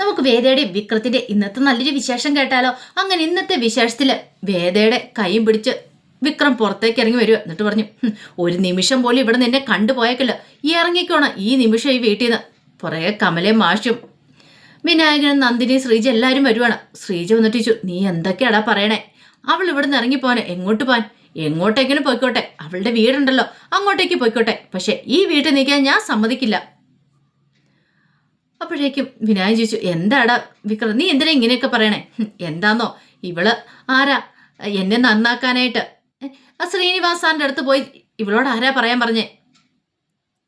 നമുക്ക് വേദയുടെയും വിക്രത്തിന്റെ ഇന്നത്തെ നല്ലൊരു വിശേഷം കേട്ടാലോ? അങ്ങനെ ഇന്നത്തെ വിശേഷത്തിൽ വേദയുടെ കൈയും പിടിച്ച് വിക്രം പുറത്തേക്ക് ഇറങ്ങി വരിക എന്നിട്ട് പറഞ്ഞു ഒരു നിമിഷം പോലും ഇവിടെ നിന്നെ കണ്ടുപോയേക്കല്ലോ ഈ ഇറങ്ങിക്കോണം ഈ നിമിഷം ഈ വീട്ടിൽ നിന്ന്. പുറകെ കമലയും മാഷും വിനായകനും നന്ദിനി ശ്രീജ എല്ലാവരും വരുവാണ്. ശ്രീജ വന്നിട്ട് ചോദിച്ചു നീ എന്തൊക്കെയാടാ പറയണേ? അവൾ ഇവിടെ നിന്ന് ഇറങ്ങിപ്പോനെ എങ്ങോട്ട് പോവാൻ എങ്ങോട്ടെങ്കിലും പോയിക്കോട്ടെ. അവളുടെ വീടുണ്ടല്ലോ അങ്ങോട്ടേക്ക് പോയിക്കോട്ടെ. പക്ഷേ ഈ വീട്ടിൽ നിൽക്കാൻ ഞാൻ സമ്മതിക്കില്ല. അപ്പോഴേക്കും വിനായകൻ ചോദിച്ചു എന്താടാ വിക്രം നീ എന്തിനാ ഇങ്ങനെയൊക്കെ പറയണേ? "ഹും, എന്താന്നോ? ഇവൾ ആരാ? എന്നെ നന്നാക്കാനായിട്ട്. ആ ശ്രീനിവാസാന്റെ അടുത്ത് പോയി ഇവളോട് ആരാ പറയാൻ പറഞ്ഞേ?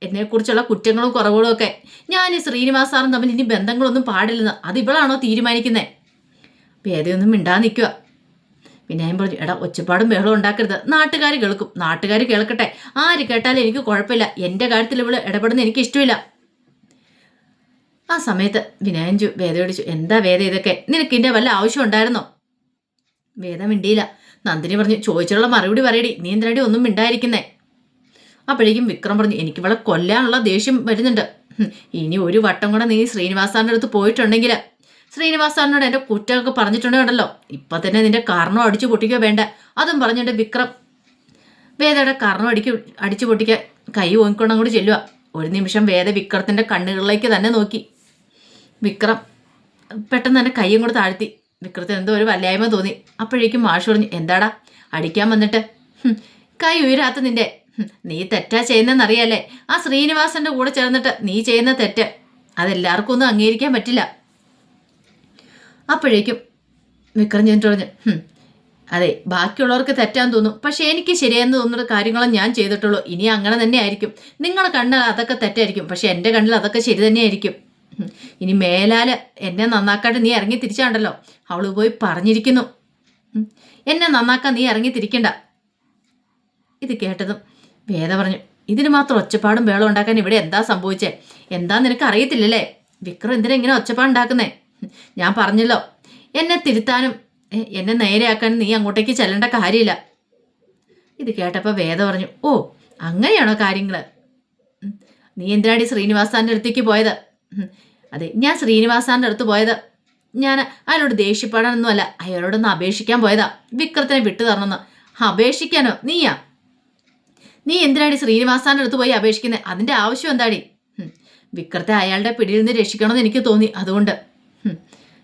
എന്നെക്കുറിച്ചുള്ള കുറ്റങ്ങളും കുറവുകളും ഒക്കെ. ഞാൻ ഈ ശ്രീനിവാസാറും തമ്മിൽ ഇനി ബന്ധങ്ങളൊന്നും പാടില്ലെന്ന്. അത് ഇവളാണോ തീരുമാനിക്കുന്നേ? വേദയൊന്നും മിണ്ടാ നിൽക്കുക വിനായൻ പറഞ്ഞു എടാ ഒച്ചപ്പാടും ബഹളം ഉണ്ടാക്കരുത്. നാട്ടുകാർ കേൾക്കും. നാട്ടുകാർ കേൾക്കട്ടെ. ആര് കേട്ടാലും എനിക്ക് കുഴപ്പമില്ല. എന്റെ കാര്യത്തിൽ ഇവൾ ഇടപെടുന്ന എനിക്ക് ഇഷ്ടമില്ല. ആ സമയത്ത് വിനയഞ്ചു ചു വേദയോട് എന്താ വേദ ഇതൊക്കെ? നിനക്ക് ഇതിന്റെ വല്ല ആവശ്യം ഉണ്ടായിരുന്നോ? വേദ മിണ്ടിയില്ല. നന്ദിനി പറഞ്ഞു ചോദിച്ചുള്ള മറുപടി പറയടി. നീ എന്തിനടി ഒന്നും മിണ്ടായിരിക്കുന്നേ? അപ്പോഴേക്കും വിക്രം പറഞ്ഞു എനിക്ക് ഇവളെ കൊല്ലാനുള്ള ദേഷ്യം വരുന്നുണ്ട്. ഇനി ഒരു വട്ടം കൂടെ നീ ശ്രീനിവാസാറിന്റെ അടുത്ത് പോയിട്ടുണ്ടെങ്കിൽ. ശ്രീനിവാസാറിനോട് എന്റെ കുറ്റമൊക്കെ പറഞ്ഞിട്ടുണ്ടെങ്കിലോ ഇപ്പം തന്നെ നിന്റെ കാരണം അടിച്ചു പൊട്ടിക്കുക വേണ്ട. അതും പറഞ്ഞിട്ട് വിക്രം വേദയുടെ കാരണം അടിക്ക് അടിച്ചു പൊട്ടിക്കാൻ കൈ ഓങ്ങിക്കൊണ്ട് അങ്ങോട്ട് ചെല്ലുക ഒരു നിമിഷം വേദ വിക്രത്തിന്റെ കണ്ണുകളിലേക്ക് തന്നെ നോക്കി. വിക്രം പെട്ടെന്ന് തന്നെ കൈയും കൂടെ താഴ്ത്തി വിക്രത്തിന് എന്തോ ഒരു വല്ലായ്മ തോന്നി. അപ്പോഴേക്കും മാഷ് പറഞ്ഞു എന്താടാ? അടിക്കാൻ വന്നിട്ട്. കൈ ഉയരാത്ത നിന്റെ. നീ തെറ്റാ ചെയ്യുന്നതെന്നറിയാലേ ആ ശ്രീനിവാസന്റെ കൂടെ ചേർന്നിട്ട് നീ ചെയ്യുന്ന തെറ്റ്. അതെല്ലാവർക്കും ഒന്നും അംഗീകരിക്കാൻ പറ്റില്ല. അപ്പോഴേക്കും വിക്രം ചെന്നിട്ട് പറഞ്ഞു അതെ ബാക്കിയുള്ളവർക്ക് തെറ്റാന്ന് തോന്നും. പക്ഷെ എനിക്ക് ശരിയെന്ന് തോന്നുന്ന കാര്യങ്ങളും ഞാൻ ചെയ്തിട്ടുള്ളൂ. ഇനി അങ്ങനെ തന്നെ ആയിരിക്കും നിങ്ങളുടെ കണ്ണിൽ അതൊക്കെ തെറ്റായിരിക്കും. പക്ഷെ എന്റെ കണ്ണിൽ അതൊക്കെ ശരി തന്നെയായിരിക്കും. ഇനി മേലാൽ എന്നെ നന്നാക്കാണ്ട് നീ ഇറങ്ങി തിരിച്ചാണ്ടല്ലോ. അവൾ പോയി പറഞ്ഞിരിക്കുന്നു. എന്നെ നന്നാക്കാൻ നീ ഇറങ്ങി തിരിക്കണ്ട. ഇത് കേട്ടതും വേദ പറഞ്ഞു ഇതിന് മാത്രം ഒച്ചപ്പാടും വേളം ഉണ്ടാക്കാൻ ഇവിടെ എന്താ സംഭവിച്ചേ? എന്താ നിനക്ക് അറിയത്തില്ലല്ലേ? വിക്രം എന്തിനാ ഇങ്ങനെ ഒച്ചപ്പാടുണ്ടാക്കുന്നേ. ഞാൻ പറഞ്ഞല്ലോ എന്നെ തിരുത്താനും എന്നെ നേരെയാക്കാനും നീ അങ്ങോട്ടേക്ക് ചെല്ലേണ്ട കാര്യമില്ല. ഇത് കേട്ടപ്പോൾ വേദ പറഞ്ഞു ഓ അങ്ങനെയാണോ കാര്യങ്ങൾ നീ എന്തിനാടി ശ്രീനിവാസാന്റെ അടുത്തേക്ക് പോയത്. അതെ ഞാൻ ശ്രീനിവാസാന്റെ അടുത്ത് പോയത്. ഞാൻ അയാളോട് ദേഷ്യപ്പെടാനൊന്നുമല്ല അയാളോടൊന്ന് അപേക്ഷിക്കാൻ പോയതാ. വിക്രത്തിനെ വിട്ടു തരണമെന്ന്. അപേക്ഷിക്കാനോ? നീയാ? നീ എന്തിനാടി ശ്രീനിവാസാന്റെ അടുത്ത് പോയി അപേക്ഷിക്കുന്നത് അതിന്റെ ആവശ്യം എന്താടി. വിക്രത്തെ അയാളുടെ പിടിയിൽ നിന്ന് രക്ഷിക്കണമെന്ന് എനിക്ക് തോന്നി അതുകൊണ്ട്.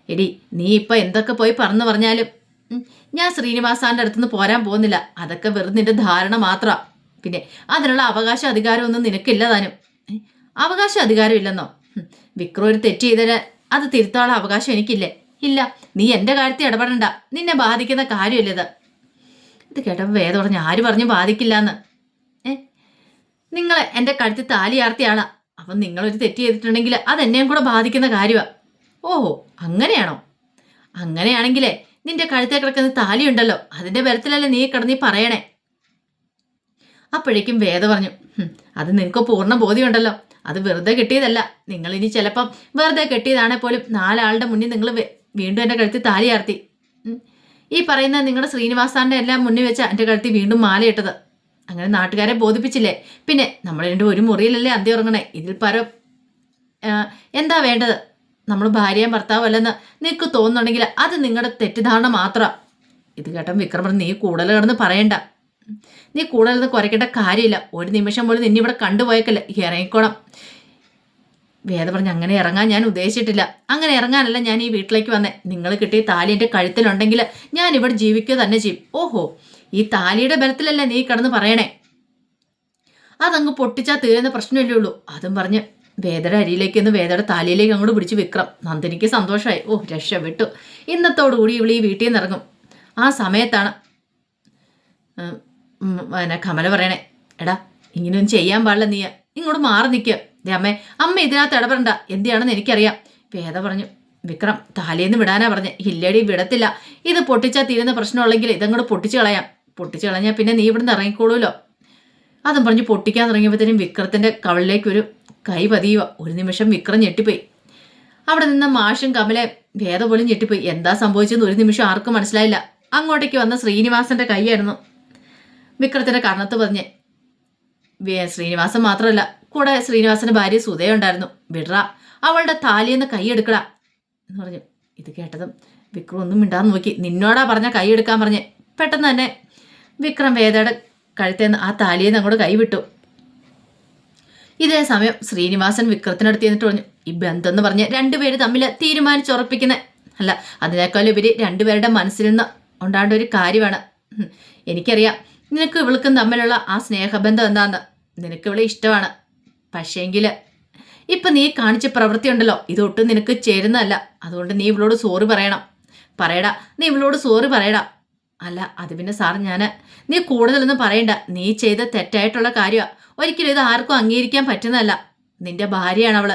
എടി നീ ഇപ്പൊ എന്തൊക്കെ പോയി പറഞ്ഞു പറഞ്ഞാലും. ഞാൻ ശ്രീനിവാസാന്റെ അടുത്തുനിന്ന് പോരാൻ പോകുന്നില്ല. അതൊക്കെ വെറുതെ നിന്റെ ധാരണ മാത്രമാ പിന്നെ അതിനുള്ള അവകാശ അധികാരമൊന്നും നിനക്കില്ല താനും. അവകാശ അധികാരം ഇല്ലെന്നോ വിക്രം ഒരു തെറ്റ് ചെയ്തതിന് അത് തിരുത്താനുള്ള അവകാശം എനിക്കില്ലേ? ഇല്ല നീ എന്റെ കാര്യത്തിൽ ഇടപെടണ്ട. നിന്നെ ബാധിക്കുന്ന കാര്യമില്ലത് ഇത്? കേട്ടപ്പോൾ വേദ പറഞ്ഞു ആര് പറഞ്ഞു ബാധിക്കില്ല എന്ന് ഏ? നിങ്ങൾ എന്റെ കഴുത്തിൽ താലി ആർത്തിയാളാ അപ്പം നിങ്ങളൊരു തെറ്റ് ചെയ്തിട്ടുണ്ടെങ്കിൽ അത് എന്നെയും കൂടെ ബാധിക്കുന്ന കാര്യമാണ് ഓഹോ അങ്ങനെയാണോ? അങ്ങനെയാണെങ്കിലേ നിന്റെ കഴുത്തെ കിടക്കുന്ന താലിയുണ്ടല്ലോ അതിന്റെ ബലത്തിലല്ലേ നീ കിടന്നീ പറയണേ? അപ്പോഴേക്കും വേദ പറഞ്ഞു അത് നിങ്ങൾക്ക് പൂർണ ബോധ്യമുണ്ടല്ലോ. അത് വെറുതെ കിട്ടിയതല്ല. നിങ്ങൾ ഇനി ചിലപ്പം വെറുതെ കെട്ടിയതാണെ പോലും നാലാളുടെ മുന്നിൽ നിങ്ങൾ വീണ്ടും എന്റെ കഴുത്തിൽ താലി ആർത്തി. ഈ പറയുന്ന നിങ്ങളുടെ ശ്രീനിവാസാന്റെ എല്ലാം മുന്നിൽ വെച്ച എന്റെ കഴുത്തിൽ വീണ്ടും മാലയിട്ടത് അങ്ങനെ നാട്ടുകാരെ ബോധിപ്പിച്ചില്ലേ? പിന്നെ നമ്മൾ രണ്ട് ഒരു മുറിയിലല്ലേ അന്തി ഉറങ്ങണേ? ഇതിൽ പര എന്താ വേണ്ടത്? നമ്മൾ ഭാര്യയും ഭർത്താവും അല്ലെന്ന് നിനക്ക് തോന്നുന്നുണ്ടെങ്കിൽ അത് നിങ്ങളുടെ തെറ്റിദ്ധാരണ മാത്രമാണ് ഇത് കേട്ടോ വിക്രമൻ നീ കൂടുതൽ കിടന്ന് പറയണ്ട. നീ കൂടുതൽ നിന്ന് കുറയ്ക്കേണ്ട കാര്യമില്ല. ഒരു നിമിഷം പോലും നിന്നെ ഇവിടെ കണ്ടുപോയേക്കല്ല. ഇറങ്ങിക്കോണം. വേദ പറഞ്ഞ് അങ്ങനെ ഇറങ്ങാൻ ഞാൻ ഉദ്ദേശിച്ചിട്ടില്ല. അങ്ങനെ ഇറങ്ങാനല്ല ഞാൻ ഈ വീട്ടിലേക്ക് വന്നേ. നിങ്ങൾ കിട്ടിയ താലി എന്റെ കഴുത്തിലുണ്ടെങ്കിൽ ഞാൻ ഇവിടെ ജീവിക്കുക തന്നെ ചെയ്യും. ഓഹോ ഈ താലിയുടെ ബലത്തിലല്ലേ നീ കടന്ന് പറയണേ? അതങ്ങ് പൊട്ടിച്ചാൽ തീരുന്ന പ്രശ്നമല്ലേ ഉള്ളൂ. അതും പറഞ്ഞ് വേദയുടെ അരിയിലേക്ക് നിന്ന് വേദയുടെ താലിയിലേക്ക് അങ്ങോട്ട് പിടിച്ച് വിക്രം. നന്ദിനിക്ക് സന്തോഷമായി. ഓ രക്ഷപ്പെട്ടു. ഇന്നത്തോടുകൂടി ഇവൾ ഈ വീട്ടിൽ നിന്ന് ഇറങ്ങും. ആ സമയത്താണ് പിന്നെ കമല പറയണേ എടാ ഇങ്ങനെയൊന്നും ചെയ്യാൻ പാടില്ല നീ. ഇങ്ങോട്ട് മാറി നിൽക്കുക ദേ അമ്മേ അമ്മ ഇതിനകത്ത് ഇടപെടണ്ട. എന്തിയാണെന്ന് എനിക്കറിയാം. വേദ പറഞ്ഞു വിക്രം തലേന്ന് വിടാനാ പറഞ്ഞു. ഇല്ലടി വിടത്തില്ല. ഇത് പൊട്ടിച്ചാൽ തീരുന്ന പ്രശ്നമുള്ളെങ്കിൽ ഇതങ്ങോട്ട് പൊട്ടിച്ച് കളയാം. പൊട്ടിച്ച് കളഞ്ഞാൽ പിന്നെ നീ ഇവിടുന്ന് ഇറങ്ങിക്കോളൂല്ലോ അതും പറഞ്ഞ് പൊട്ടിക്കാൻ തുടങ്ങിയപ്പോഴത്തേനും വിക്രത്തിന്റെ കവളിലേക്ക് ഒരു കൈ പതിയുക. ഒരു നിമിഷം വിക്രം ഞെട്ടിപ്പോയി. അവിടെ നിന്ന് മാഷും കമലെ വേദ പോലും ഞെട്ടിപ്പോയി. എന്താ സംഭവിച്ചെന്ന് ഒരു നിമിഷം ആർക്കും മനസ്സിലായില്ല. അങ്ങോട്ടേക്ക് വന്ന ശ്രീനിവാസന്റെ കൈയായിരുന്നു. വിക്രത്തിന്റെ കർണത്ത് പതിഞ്ഞ്. ശ്രീനിവാസൻ മാത്രമല്ല കൂടെ ശ്രീനിവാസന്റെ ഭാര്യ സുധയുണ്ടായിരുന്നു വിടറ അവളുടെ താലിയെന്ന് കൈയെടുക്കട എന്ന് പറഞ്ഞു. ഇത് കേട്ടതും വിക്രം ഒന്നും മിണ്ടാന്ന് നോക്കി. നിന്നോടാ പറഞ്ഞ കൈ എടുക്കാൻ പറഞ്ഞ്. പെട്ടെന്ന് തന്നെ വിക്രം വേദയുടെ കഴുത്തേന്ന് ആ താലിയെന്ന് അങ്ങോട്ട് കൈവിട്ടു ഇതേ സമയം ശ്രീനിവാസൻ വിക്രത്തിനടുത്ത് എന്നിട്ട് പറഞ്ഞു ഈ ബന്ധം എന്ന് പറഞ്ഞ് രണ്ടുപേര് തമ്മിൽ തീരുമാനിച്ചുറപ്പിക്കുന്ന അല്ല അതിനേക്കാൾ ഉപരി രണ്ടുപേരുടെ മനസ്സിൽ നിന്ന് ഉണ്ടാകേണ്ട ഒരു കാര്യമാണ്. എനിക്കറിയാം നിനക്ക് ഇവൾക്കും തമ്മിലുള്ള ആ സ്നേഹബന്ധം എന്താന്ന് നിനക്ക് ഇവളെ ഇഷ്ടമാണ്. പക്ഷേങ്കിൽ ഇപ്പൊ നീ കാണിച്ച പ്രവൃത്തി ഉണ്ടല്ലോ ഇതൊട്ടും നിനക്ക് ചേരുന്നതല്ല. അതുകൊണ്ട് നീ ഇവളോട് സോറി പറയണം. പറയടാ നീ ഇവളോട് സോറി പറയടാ. അല്ല അത് പിന്നെ സാർ ഞാൻ നീ കൂടുതലൊന്നും പറയണ്ട. നീ ചെയ്ത തെറ്റായിട്ടുള്ള കാര്യമാണ് ഒരിക്കലും ഇത് ആർക്കും അംഗീകരിക്കാൻ പറ്റുന്നതല്ല. നിന്റെ ഭാര്യയാണ് അവൾ.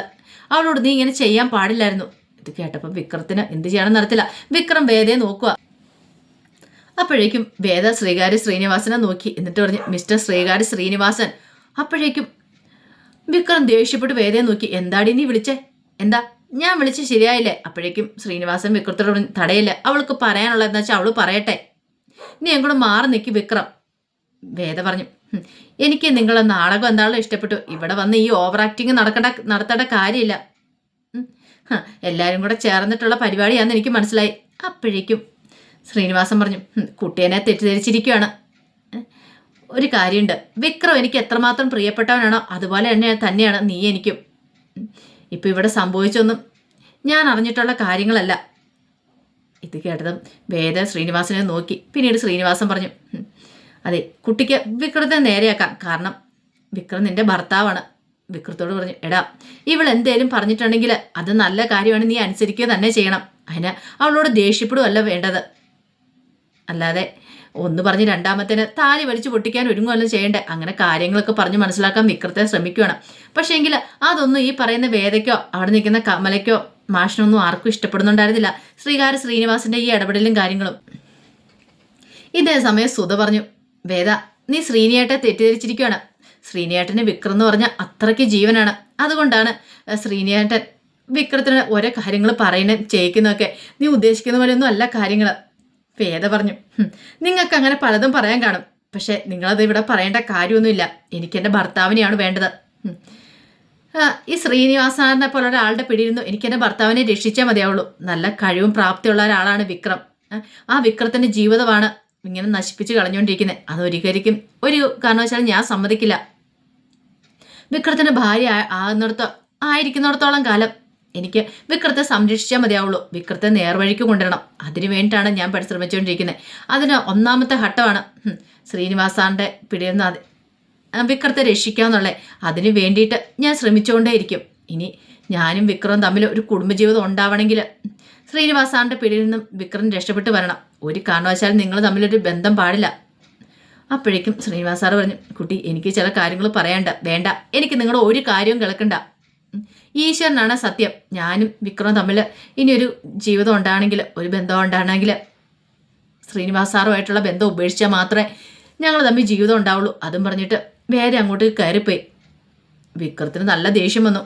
അവളോട് നീ ഇങ്ങനെ ചെയ്യാൻ പാടില്ലായിരുന്നു. ഇത് കേട്ടപ്പോൾ വിക്രത്തിന് എന്ത് ചെയ്യണം നടത്തില്ല വിക്രം വേദയെ നോക്കുക അപ്പോഴേക്കും വേദ ശ്രീകാരി ശ്രീനിവാസനെ നോക്കി. എന്നിട്ട് പറഞ്ഞു മിസ്റ്റർ ശ്രീകാരി ശ്രീനിവാസൻ. അപ്പോഴേക്കും വിക്രം ദേഷ്യപ്പെട്ട് വേദയെ നോക്കി. എന്താടി നീ വിളിച്ചേ? എന്താ? ഞാൻ വിളിച്ച് ശരിയായില്ലേ? അപ്പോഴേക്കും ശ്രീനിവാസൻ വിക്രത്തോട് തടയില്ല. അവൾക്ക് പറയാനുള്ളത് എന്താ വെച്ചാൽ അവൾ പറയട്ടെ. നീ എങ്ങോട്ട് മാറി നിൽക്കി വിക്രം. വേദ പറഞ്ഞു എനിക്ക് നിങ്ങളെ നാടകം എന്താണല്ലോ ഇഷ്ടപ്പെട്ടു. ഇവിടെ വന്ന് ഈ ഓവർ ആക്ടിങ് നടക്കേണ്ട നടത്തേണ്ട കാര്യമില്ല. എല്ലാവരും കൂടെ ചേർന്നിട്ടുള്ള പരിപാടിയാണെന്ന് എനിക്ക് മനസ്സിലായി. അപ്പോഴേക്കും ശ്രീനിവാസൻ പറഞ്ഞു കുട്ടിയനെ കുട്ടിയെന്നെ തെറ്റിദ്ധരിച്ചിരിക്കുകയാണ് ഒരു കാര്യമുണ്ട് വിക്രം എനിക്ക് എത്രമാത്രം പ്രിയപ്പെട്ടവനാണോ അതുപോലെ തന്നെ തന്നെയാണ് നീ എനിക്കും. ഇപ്പം ഇവിടെ സംഭവിച്ചൊന്നും ഞാൻ അറിഞ്ഞിട്ടുള്ള കാര്യങ്ങളല്ല. ഇത് കേട്ടതും വേദ ശ്രീനിവാസനെ നോക്കി. പിന്നീട് ശ്രീനിവാസൻ പറഞ്ഞു അതെ കുട്ടിക്ക് വിക്രത്തെ നേരെയാക്കാം. കാരണം വിക്രം നിന്റെ ഭർത്താവാണ്. വിക്രത്തോട് പറഞ്ഞു എടാ ഇവൾ എന്തേലും പറഞ്ഞിട്ടുണ്ടെങ്കിൽ അത് നല്ല കാര്യമാണ് നീ അനുസരിക്കുക തന്നെ ചെയ്യണം. അതിന് അവളോട് ദേഷ്യപ്പെടുകയല്ല വേണ്ടത്. അല്ലാതെ ഒന്ന് പറഞ്ഞ് രണ്ടാമത്തേന് താലി വലിച്ചു പൊട്ടിക്കാൻ ഒരുങ്ങുമല്ലോ ചെയ്യണ്ടേ? അങ്ങനെ കാര്യങ്ങളൊക്കെ പറഞ്ഞ് മനസ്സിലാക്കാൻ വിക്രത്തെ ശ്രമിക്കുകയാണ് പക്ഷേങ്കിൽ അതൊന്നും ഈ പറയുന്ന വേദയ്ക്കോ അവിടെ നിൽക്കുന്ന കമലയ്ക്കോ മാഷിനൊന്നും ആർക്കും ഇഷ്ടപ്പെടുന്നുണ്ടായിരുന്നില്ല. ശ്രീകാര്യ ശ്രീനിവാസിന്റെ ഈ ഇടപെടലും കാര്യങ്ങളും. ഇതേ സമയം സുധ പറഞ്ഞു വേദ നീ ശ്രീനിയേട്ടെ തെറ്റിദ്ധരിച്ചിരിക്കുകയാണ് ശ്രീനിയേട്ടന് വിക്രം എന്ന് പറഞ്ഞാൽ അത്രയ്ക്ക് ജീവനാണ്. അതുകൊണ്ടാണ് ശ്രീനിയേട്ടൻ വിക്രത്തിന് ഓരോ കാര്യങ്ങൾ പറയുന്ന ചെയ്യിക്കുന്നതൊക്കെ നീ ഉദ്ദേശിക്കുന്ന പോലെയൊന്നും അല്ല കാര്യങ്ങൾ വേദ പറഞ്ഞു. നിങ്ങൾക്ക് അങ്ങനെ പലതും പറയാൻ കാണും. പക്ഷെ നിങ്ങളത് ഇവിടെ പറയേണ്ട കാര്യമൊന്നുമില്ല. എനിക്ക് ഭർത്താവിനെയാണ് വേണ്ടത്. ഈ ശ്രീനിവാസനെ പോലെ ഒരാളുടെ പിടിയിരുന്നു എനിക്ക് ഭർത്താവിനെ രക്ഷിച്ചാൽ മതിയാവുള്ളൂ. നല്ല കഴിവും പ്രാപ്തിയുള്ള ഒരാളാണ് വിക്രം. ആ, വിക്രത്തിന്റെ ജീവിതമാണ് ഇങ്ങനെ നശിപ്പിച്ച് കളഞ്ഞുകൊണ്ടിരിക്കുന്നത് അതൊരിക്കലും ഒരു കാരണവശാലും ഞാൻ സമ്മതിക്കില്ല. വിക്രത്തിന്റെ ഭാര്യ ആകുന്നിടത്തോ ആയിരിക്കുന്നിടത്തോളം കാലം എനിക്ക് വിക്രത്തെ സംരക്ഷിച്ചാൽ മതിയാവുള്ളൂ. വിക്രത്തെ നേർവഴിക്ക് കൊണ്ടുവരണം. അതിനു വേണ്ടിയിട്ടാണ് ഞാൻ പരിശ്രമിച്ചുകൊണ്ടിരിക്കുന്നത്. അതിന് ഒന്നാമത്തെ ഘട്ടമാണ് ഹും, ശ്രീനിവാസാന്റെ പിടിയിൽ വിക്രത്തെ രക്ഷിക്കാന്നുള്ളത് അതിന് വേണ്ടിയിട്ട് ഞാൻ ശ്രമിച്ചുകൊണ്ടേയിരിക്കും. ഇനി ഞാനും വിക്രവും തമ്മിൽ ഒരു കുടുംബജീവിതം ഉണ്ടാവണമെങ്കിൽ ശ്രീനിവാസാന്റെ പിടിയിൽ നിന്നും വിക്രം രക്ഷപ്പെട്ട് വരണം. ഒരു കാരണവശാലും നിങ്ങൾ തമ്മിലൊരു ബന്ധം പാടില്ല. അപ്പോഴേക്കും ശ്രീനിവാസാർ പറഞ്ഞു കുട്ടി എനിക്ക് ചില കാര്യങ്ങൾ പറയണ്ട വേണ്ട. എനിക്ക് നിങ്ങളുടെ ഒരു കാര്യവും കേൾക്കണ്ട. ഈശ്വരനാണ് സത്യം. ഞാനും വിക്രവും തമ്മിൽ ഇനിയൊരു ജീവിതം ഉണ്ടാണെങ്കിൽ ഒരു ബന്ധം ഉണ്ടാണെങ്കിൽ ശ്രീനിവാസ് സാറുമായിട്ടുള്ള ബന്ധം ഉപേക്ഷിച്ചാൽ മാത്രമേ ഞങ്ങൾ തമ്മിൽ ജീവിതം ഉണ്ടാവുള്ളൂ. അതും പറഞ്ഞിട്ട് വേറെ അങ്ങോട്ട് കയറിപ്പോയി. വിക്രത്തിന് നല്ല ദേഷ്യം വന്നു.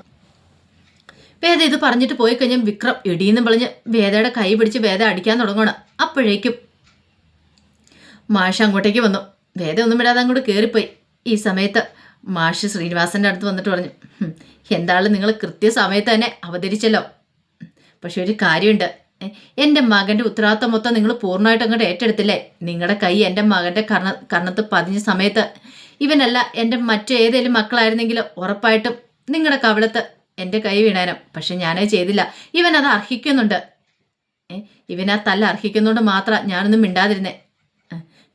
വേദ ഇത് പറഞ്ഞിട്ട് പോയി കഴിഞ്ഞാൽ വിക്രം ഇടിയെന്ന് പറഞ്ഞ് വേദയുടെ കൈ പിടിച്ച് വേദ അടിക്കാൻ തുടങ്ങണം അപ്പോഴേക്കും മാഷ അങ്ങോട്ടേക്ക് വന്നു. വേദ ഒന്നും വിടാതെ അങ്ങോട്ട് കയറിപ്പോയി. ഈ സമയത്ത് മാഷ് ശ്രീനിവാസന്റെ അടുത്ത് വന്നിട്ട് പറഞ്ഞു എന്താണ് നിങ്ങൾ കൃത്യസമയത്ത് തന്നെ അവതരിച്ചല്ലോ? പക്ഷെ ഒരു കാര്യമുണ്ട്. എന്റെ മകന്റെ ഉത്തരവാദിത്തം മൊത്തം നിങ്ങൾ പൂർണമായിട്ട് അങ്ങോട്ട് ഏറ്റെടുത്തില്ലേ? നിങ്ങളുടെ കൈ എന്റെ മകന്റെ കർണ കർണത്ത് പതിഞ്ഞ സമയത്ത്. ഇവനല്ല എന്റെ മറ്റേതെങ്കിലും മക്കളായിരുന്നെങ്കിൽ ഉറപ്പായിട്ടും നിങ്ങളുടെ കവിളത്ത് എന്റെ കൈ വീണാനും. പക്ഷെ ഞാനത് ചെയ്തില്ല. ഇവൻ അത് അർഹിക്കുന്നുണ്ട് ഇവനാ തല്ല അർഹിക്കുന്നതുകൊണ്ട് മാത്രം ഞാനൊന്നും മിണ്ടാതിരുന്നേ.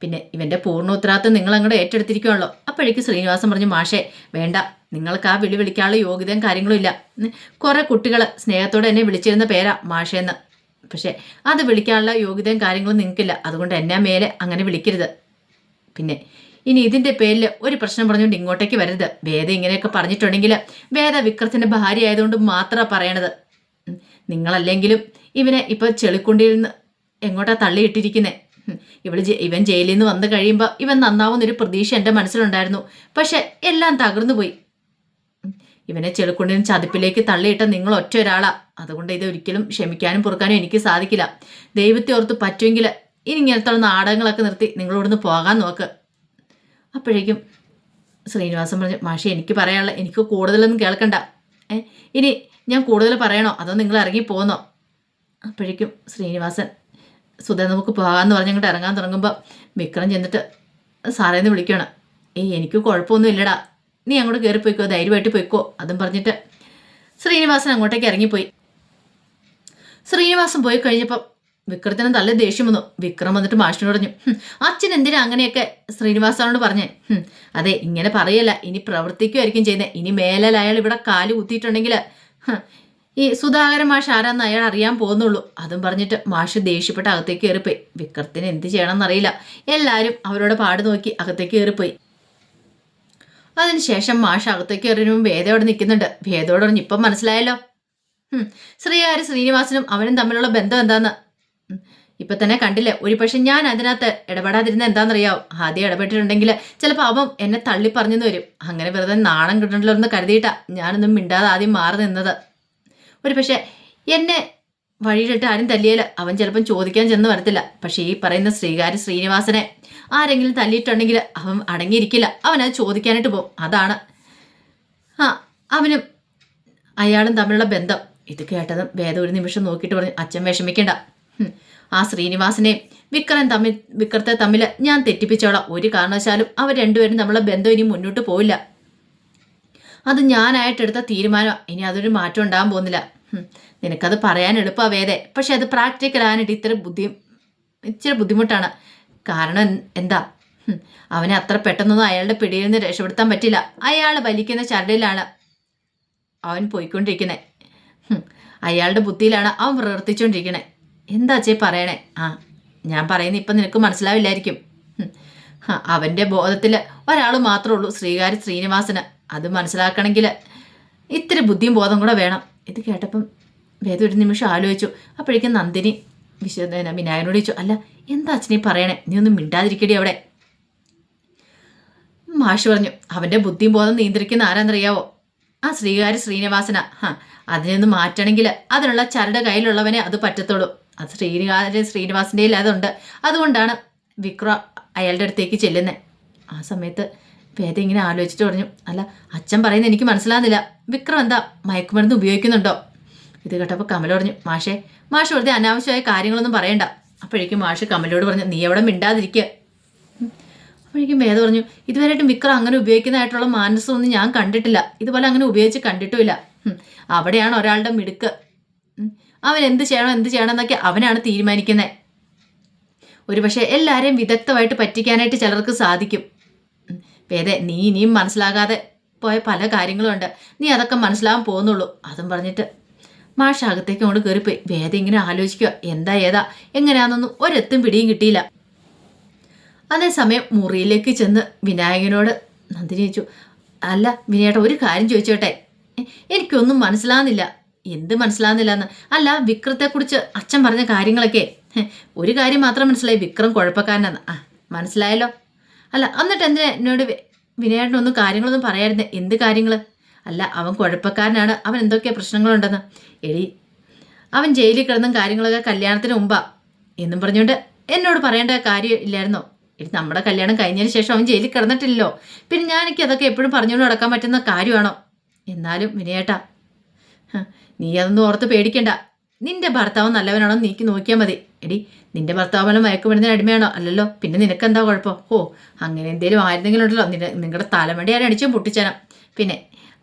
പിന്നെ ഇവന്റെ പൂർണ ഉത്തരവാദിത്വം നിങ്ങൾ അങ്ങോട്ട് ഏറ്റെടുത്തിരിക്കുകയാണല്ലോ. അപ്പോഴേക്ക് ശ്രീനിവാസൻ പറഞ്ഞു മാഷേ വേണ്ട. നിങ്ങൾക്ക് ആ വിളി വിളിക്കാനുള്ള യോഗ്യതയും കാര്യങ്ങളും ഇല്ല. കുറെ കുട്ടികൾ സ്നേഹത്തോടെ എന്നെ വിളിച്ചിരുന്ന പേരാ മാഷേന്ന് പക്ഷേ അത് വിളിക്കാനുള്ള യോഗ്യതയും കാര്യങ്ങളും നിങ്ങൾക്കില്ല. അതുകൊണ്ട് എന്നെ മേലെ അങ്ങനെ വിളിക്കരുത്. പിന്നെ ഇനി ഇതിന്റെ പേരിൽ ഒരു പ്രശ്നം പറഞ്ഞുകൊണ്ട് ഇങ്ങോട്ടേക്ക് വരരുത്. വേദ ഇങ്ങനെയൊക്കെ പറഞ്ഞിട്ടുണ്ടെങ്കിൽ വേദ വിക്രത്തിന്റെ ഭാര്യ ആയതുകൊണ്ട് മാത്രമാണ് പറയണത്. നിങ്ങളല്ലെങ്കിലും ഇവനെ ഇപ്പോൾ ചെളിക്കുണ്ടിയിൽ നിന്ന് എങ്ങോട്ടാണ് തള്ളിയിട്ടിരിക്കുന്നേ? ജെ- ഇവൻ ജയിലിൽ നിന്ന് വന്നു കഴിയുമ്പോൾ ഇവൻ നന്നാവുന്നൊരു പ്രതീക്ഷ എന്റെ മനസ്സിലുണ്ടായിരുന്നു. പക്ഷെ എല്ലാം തകർന്നു പോയി. ഇവനെ ചെളിക്കുണ്ടിന് ചതിപ്പിലേക്ക് തള്ളിയിട്ട നിങ്ങൾ ഒറ്റ ഒരാളാ. അതുകൊണ്ട് ഇത് ഒരിക്കലും ക്ഷമിക്കാനും പൊറുക്കാനും എനിക്ക് സാധിക്കില്ല. ദൈവത്തെ ഓർത്ത് പറ്റുമെങ്കിൽ ഇനി ഇങ്ങനത്തെ നാടകങ്ങളൊക്കെ നിർത്തി നിങ്ങളോടൊന്ന് പോകാൻ നോക്ക്. അപ്പോഴേക്കും ശ്രീനിവാസം പറഞ്ഞു മാഷി എനിക്ക് പറയാനുള്ള എനിക്ക് കൂടുതലൊന്നും കേൾക്കണ്ട. ഇനി ഞാൻ കൂടുതൽ പറയണോ? അതോ നിങ്ങൾ ഇറങ്ങി പോകുന്നോ അപ്പോഴേക്കും ശ്രീനിവാസൻ സുധ നമുക്ക് പോകാമെന്ന് പറഞ്ഞ് അങ്ങോട്ട് ഇറങ്ങാൻ തുടങ്ങുമ്പോൾ വിക്രം ചെന്നിട്ട് സാറേന്ന് വിളിക്കണം. ഏയ് എനിക്ക് കുഴപ്പമൊന്നും ഇല്ലടാ. നീ അങ്ങോട്ട് കയറിപ്പോയിക്കോ ധൈര്യമായിട്ട് പോയിക്കോ. അതും പറഞ്ഞിട്ട് ശ്രീനിവാസൻ അങ്ങോട്ടേക്ക് ഇറങ്ങിപ്പോയി. ശ്രീനിവാസൻ പോയി കഴിഞ്ഞപ്പം വിക്രത്തിന് നല്ല ദേഷ്യം വന്നു. വിക്രം വന്നിട്ട് മാഷിനോട് പറഞ്ഞു "ഹും, അച്ഛൻ എന്തിനാ അങ്ങനെയൊക്കെ? ശ്രീനിവാസനോട് പറഞ്ഞേ "ഹും, അതെ ഇങ്ങനെ പറയല്ല. ഇനി പ്രവർത്തിക്കുമായിരിക്കും ചെയ്യുന്നത് ഇനി മേലാൽ അയാൾ ഇവിടെ കാൽ കുത്തിയിട്ടുണ്ടെങ്കിൽ ഈ സുധാകരൻ മാഷ് ആരാന്ന് അയാൾ അറിയാൻ പോകുന്നുള്ളൂ. അതും പറഞ്ഞിട്ട് മാഷ് ദേഷ്യപ്പെട്ട് അകത്തേക്ക് കയറിപ്പോയി. വിക്രത്തിന് എന്ത് ചെയ്യണമെന്നറിയില്ല. എല്ലാവരും അവരോട് പാട് നോക്കി അകത്തേക്ക് കയറിപ്പോയി. അതിനുശേഷം മാഷ് അകത്തേക്ക് കയറിനും വേദ അവിടെ നിൽക്കുന്നുണ്ട്. വേദയോട് പറഞ്ഞ് ഇപ്പം മനസ്സിലായല്ലോ? ശ്രീകാര്യ ശ്രീനിവാസനും അവനും തമ്മിലുള്ള ബന്ധം എന്താന്ന്? ഇപ്പൊ തന്നെ കണ്ടില്ലേ? ഒരു പക്ഷെ ഞാൻ അതിനകത്ത് ഇടപെടാതിരുന്ന എന്താണെന്നറിയാവും? ആദ്യം ഇടപെട്ടിട്ടുണ്ടെങ്കിൽ ചിലപ്പോൾ അവൻ എന്നെ തള്ളി പറഞ്ഞെന്ന് വരും. അങ്ങനെ വെറുതെ നാണം കിട്ടണ്ടല്ലോ എന്ന് കരുതിയിട്ടാ ഞാനൊന്നും മിണ്ടാതെ ആദ്യം മാറി നിന്നത്. ഒരു പക്ഷെ എന്നെ വഴിയിലിട്ട് ആരും തല്ലിയാൽ അവൻ ചിലപ്പം ചോദിക്കാൻ ചെന്ന് വരത്തില്ല. പക്ഷേ ഈ പറയുന്ന ശ്രീകാര്യ ശ്രീനിവാസനെ ആരെങ്കിലും തല്ലിയിട്ടുണ്ടെങ്കിൽ അവൻ അടങ്ങിയിരിക്കില്ല. അവൻ അത് ചോദിക്കാനായിട്ട് പോകും. അതാണ്. ആ അവനും അയാളും തമ്മിലുള്ള ബന്ധം. ഇത് കേട്ടതും വേദ ഒരു നിമിഷം നോക്കിയിട്ട് പറഞ്ഞു അച്ഛൻ വിഷമിക്കണ്ട. ആ ശ്രീനിവാസനെയും വിക്രം തമ്മിൽ വിക്രത്തെ തമ്മിൽ ഞാൻ തെറ്റിപ്പിച്ചോളാം. ഒരു കാരണവശാലും അവർ രണ്ടുപേരും നമ്മളെ ബന്ധം ഇനി മുന്നോട്ട് പോവില്ല. അത് ഞാനായിട്ടെടുത്ത തീരുമാനം ഇനി അതൊരു മാറ്റം ഉണ്ടാകാൻ പോകുന്നില്ല. നിനക്കത് പറയാൻ എളുപ്പമാണ് വേദേ. പക്ഷെ അത് പ്രാക്ടിക്കൽ ആവാനായിട്ട് ഇത്ര ബുദ്ധി ഇച്ചിരി ബുദ്ധിമുട്ടാണ്. കാരണം എന്താ? അവനെ അത്ര പെട്ടെന്നൊന്നും അയാളുടെ പിടിയിൽ നിന്ന് രക്ഷപ്പെടുത്താൻ പറ്റില്ല. അയാൾ വലിക്കുന്ന ചരടിലാണ് അവൻ പോയിക്കൊണ്ടിരിക്കുന്നത് അയാളുടെ ബുദ്ധിയിലാണ് അവൻ പ്രവർത്തിച്ചുകൊണ്ടിരിക്കുന്നത് എന്താ ചേ പറയണേ? ആ ഞാൻ പറയുന്ന ഇപ്പം നിനക്ക് മനസ്സിലാവില്ലായിരിക്കും. അവന്റെ ബോധത്തിൽ ഒരാൾ മാത്രമേ ഉള്ളൂ ശ്രീകാരി ശ്രീനിവാസന്. അത് മനസ്സിലാക്കണമെങ്കിൽ ഇത്തിരി ബുദ്ധിയും ബോധം കൂടെ വേണം. ഇത് കേട്ടപ്പം വേദ ഒരു നിമിഷം ആലോചിച്ചു. അപ്പോഴേക്കും നന്ദിനി വിശ വിനായകനോട് ചോദിച്ചു അല്ല എന്താ അച്ഛനെ പറയണേ? നീ ഒന്നും മിണ്ടാതിരിക്കടി അവിടെ. മാഷ് പറഞ്ഞു അവന്റെ ബുദ്ധിയും ബോധം നിയന്ത്രിക്കുന്ന ആരാന്നറിയാവോ? ആ ശ്രീകാരി ശ്രീനിവാസന. ഹാ അതിനൊന്ന് മാറ്റണമെങ്കിൽ അതിനുള്ള ചരട് കയ്യിലുള്ളവനെ അത് പറ്റത്തുള്ളൂ. അത് ശ്രീകാരി ശ്രീനിവാസിന്റെ അതുണ്ട്. അതുകൊണ്ടാണ് വിക്ര അയാളുടെ അടുത്തേക്ക് ചെല്ലുന്നത് ആ സമയത്ത് വേദ ഇങ്ങനെ ആലോചിച്ചിട്ട് പറഞ്ഞു അല്ല അച്ഛൻ പറയുന്നത് എനിക്ക് മനസ്സിലാകുന്നില്ല. വിക്രം എന്താ മയക്കുമരുന്ന് ഉപയോഗിക്കുന്നുണ്ടോ? ഇത് കേട്ടപ്പോൾ കമൽ പറഞ്ഞു മാഷേ മാഷ് വെറുതെ അനാവശ്യമായ കാര്യങ്ങളൊന്നും പറയണ്ട. അപ്പോഴേക്കും മാഷ് കമലോട് പറഞ്ഞു നീ എവിടെ മിണ്ടാതിരിക്കുക അപ്പോഴേക്കും വേദ പറഞ്ഞു ഇതുവരെയായിട്ടും വിക്രം അങ്ങനെ ഉപയോഗിക്കുന്നതായിട്ടുള്ള മാനസമൊന്നും ഞാൻ കണ്ടിട്ടില്ല. ഇതുപോലെ അങ്ങനെ ഉപയോഗിച്ച് കണ്ടിട്ടുമില്ല. അവിടെയാണ് ഒരാളുടെ മിടുക്ക്. അവൻ എന്ത് ചെയ്യണം എന്ത് ചെയ്യണം എന്നൊക്കെ അവനാണ് തീരുമാനിക്കുന്നത് ഒരു പക്ഷേ എല്ലാവരെയും വിദഗ്ധമായിട്ട് പറ്റിക്കാനായിട്ട് ചിലർക്ക് സാധിക്കും. വേദ നീ ഇനിയും മനസ്സിലാകാതെ പോയ പല കാര്യങ്ങളുമുണ്ട്. നീ അതൊക്കെ മനസ്സിലാകാൻ പോകുന്നുള്ളൂ. അതും പറഞ്ഞിട്ട് മാഷ അകത്തേക്ക് അങ്ങോട്ട് കയറിപ്പോയി വേദ ഇങ്ങനെ ആലോചിക്കുക. എന്താ ഏതാ? എങ്ങനെയാണെന്നൊന്നും ഒരെത്തും പിടിയും കിട്ടിയില്ല. അതേസമയം മുറിയിലേക്ക് ചെന്ന് വിനായകനോട് നന്ദിനി ചോദിച്ചു. അല്ല വിനയേട്ട ഒരു കാര്യം ചോദിച്ചോട്ടെ? എനിക്കൊന്നും മനസ്സിലാകുന്നില്ല എന്ത് മനസ്സിലാകുന്നില്ല എന്ന് അല്ല വിക്രത്തെക്കുറിച്ച് അച്ഛൻ പറഞ്ഞ കാര്യങ്ങളൊക്കെ. ഒരു കാര്യം മാത്രം മനസ്സിലായി. വിക്രം കുഴപ്പക്കാരനാണ് ആ മനസ്സിലായല്ലോ? അല്ല എന്നിട്ട് എന്തിനാ എന്നോട് വിനയേട്ടനൊന്നും കാര്യങ്ങളൊന്നും പറയായിരുന്നേ എന്ത് കാര്യങ്ങൾ അല്ല അവൻ കുഴപ്പക്കാരനാണ്. അവൻ എന്തൊക്കെ പ്രശ്നങ്ങളുണ്ടെന്ന്. എടി അവൻ ജയിലിൽ കിടന്നും കാര്യങ്ങളൊക്കെ കല്യാണത്തിന് മുമ്പാ. എന്നും പറഞ്ഞുകൊണ്ട് എന്നോട് പറയേണ്ട കാര്യം ഇല്ലായിരുന്നോ? എടി നമ്മുടെ കല്യാണം കഴിഞ്ഞതിന് ശേഷം അവൻ ജയിലിൽ കിടന്നിട്ടില്ലല്ലോ. പിന്നെ ഞാൻ എനിക്ക് അതൊക്കെ എപ്പോഴും പറഞ്ഞുകൊണ്ട് നടക്കാൻ പറ്റുന്ന കാര്യമാണോ? എന്നാലും വിനയേട്ടാ നീ അതൊന്നും ഓർത്ത് പേടിക്കണ്ട. നിന്റെ ഭർത്താവ് നല്ലവനാണോ നീക്ക് നോക്കിയാൽ മതി. എടി നിന്റെ ഭർത്താവ് മയക്കുമരുന്നിന് അടിമയാണോ? അല്ലല്ലോ. പിന്നെ നിനക്കെന്താ കുഴപ്പം? ഓ അങ്ങനെ എന്തേലും ആയിരുന്നെങ്കിലും ഉണ്ടല്ലോ നിന്റെ നിങ്ങളുടെ തലമടി ആരും അടിച്ചും പൊട്ടിച്ചാനാം. പിന്നെ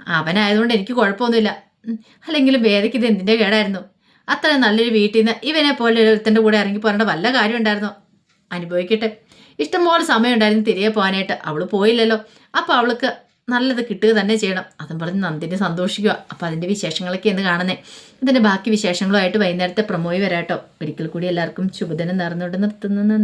അവനായതുകൊണ്ട് എനിക്ക് കുഴപ്പമൊന്നുമില്ല. അല്ലെങ്കിലും വേദയ്ക്ക് ഇത് എന്തിന്റെ കേടായിരുന്നു? അത്ര നല്ലൊരു വീട്ടിൽ നിന്ന് ഇവനെ പോലെ ഒരുത്തന്റെ കൂടെ ഇറങ്ങി പോരേണ്ട വല്ല കാര്യം ഉണ്ടായിരുന്നോ? അനുഭവിക്കട്ടെ. ഇഷ്ടംപോലെ സമയം ഉണ്ടായിരുന്നു തിരികെ പോകാനായിട്ട്. അവൾ പോയില്ലല്ലോ. അപ്പോൾ അവൾക്ക് നല്ലത് കിട്ടുക തന്നെ ചെയ്യണം. അതും പറഞ്ഞ് നന്ദിനി സന്തോഷിക്കുക. അപ്പോൾ അതിന്റെ വിശേഷങ്ങളൊക്കെ എന്ന് കാണുന്നേ. ഇതിന്റെ ബാക്കി വിശേഷങ്ങളുമായിട്ട് വൈകുന്നേരത്തെ പ്രമോയി വരാട്ടോ. ഒരിക്കൽ കൂടി എല്ലാവർക്കും ശുഭദിനം നിറഞ്ഞുകൊണ്ട് നിർത്തുന്നു. നന്ദി.